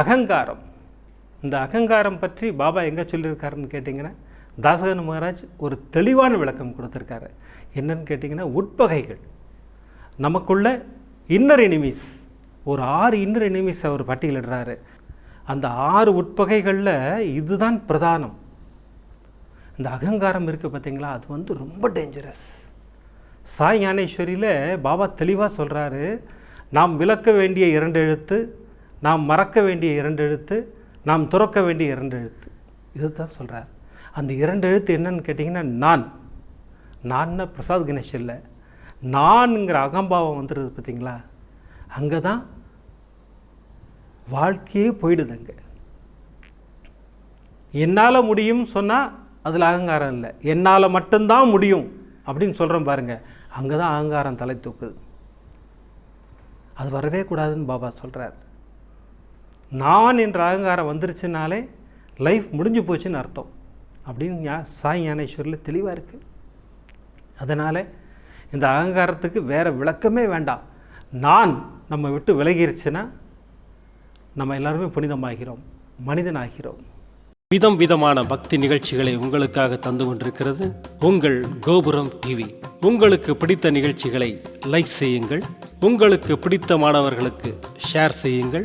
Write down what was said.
அகங்காரம். இந்த அகங்காரம் பற்றி பாபா எங்கே சொல்லியிருக்காருன்னு கேட்டிங்கன்னா தாசகன் மகாராஜ் ஒரு தெளிவான விளக்கம் கொடுத்துருக்காரு. என்னன்னு கேட்டிங்கன்னா உட்பகைகள். நமக்குள்ள இன்னர் எனிமீஸ் ஒரு ஆறு இன்னர் எனிமீஸ் அவர் பட்டியலிடுறாரு. அந்த ஆறு உட்பகைகளில் இதுதான் பிரதானம். இந்த அகங்காரம் இருக்குது பார்த்தீங்களா அது வந்து ரொம்ப டேஞ்சரஸ் சாய் ஞானேஸ்வரியில் பாபா தெளிவாக சொல்கிறாரு நாம் விளக்க வேண்டிய இரண்டு எழுத்து நாம் மறக்க வேண்டிய இரண்டு எழுத்து நாம் துறக்க வேண்டிய இரண்டு எழுத்து. இதுதான் சொல்கிறார் அந்த இரண்டு எழுத்து என்னன்னு கேட்டிங்கன்னா நான். நான்னா பிரசாத் கணேஷ் இல்லை. நான்ங்கிற அகம்பாவம் வந்துடுது பார்த்தீங்களா அங்கே தான் வாழ்க்கையே போயிடுது அங்கே. என்னால் முடியும் சொன்னால் அதில் அகங்காரம் இல்லை. என்னால் மட்டும்தான் முடியும் அப்படின்னு சொல்கிறோம் பாருங்கள் அங்கே தான் அகங்காரம் தலை தூக்குது. அது வரவே கூடாதுன்னு பாபா சொல்கிறார் நான் என்ற அகங்காரம் வந்துருச்சுனாலே லைஃப் முடிஞ்சு போச்சுன்னு அர்த்தம். அப்படின்னு ஞா- சாய் ஞானேஸ்வரில் தெளிவாக இருக்குது அதனால் இந்த அகங்காரத்துக்கு வேறு விளக்கமே வேண்டாம். நான் நம்ம விட்டு விலகிருச்சுன்னா நம்ம எல்லாருமே புனிதமாகிறோம் மனிதனாகிறோம். விதம் விதமான பக்தி நிகழ்ச்சிகளை உங்களுக்காக தந்து கொண்டிருக்கிறது உங்கள் கோபுரம் டிவி உங்களுக்கு பிடித்த நிகழ்ச்சிகளை லைக் செய்யுங்கள். உங்களுக்கு பிடித்த மாணவர்களுக்கு ஷேர் செய்யுங்கள்.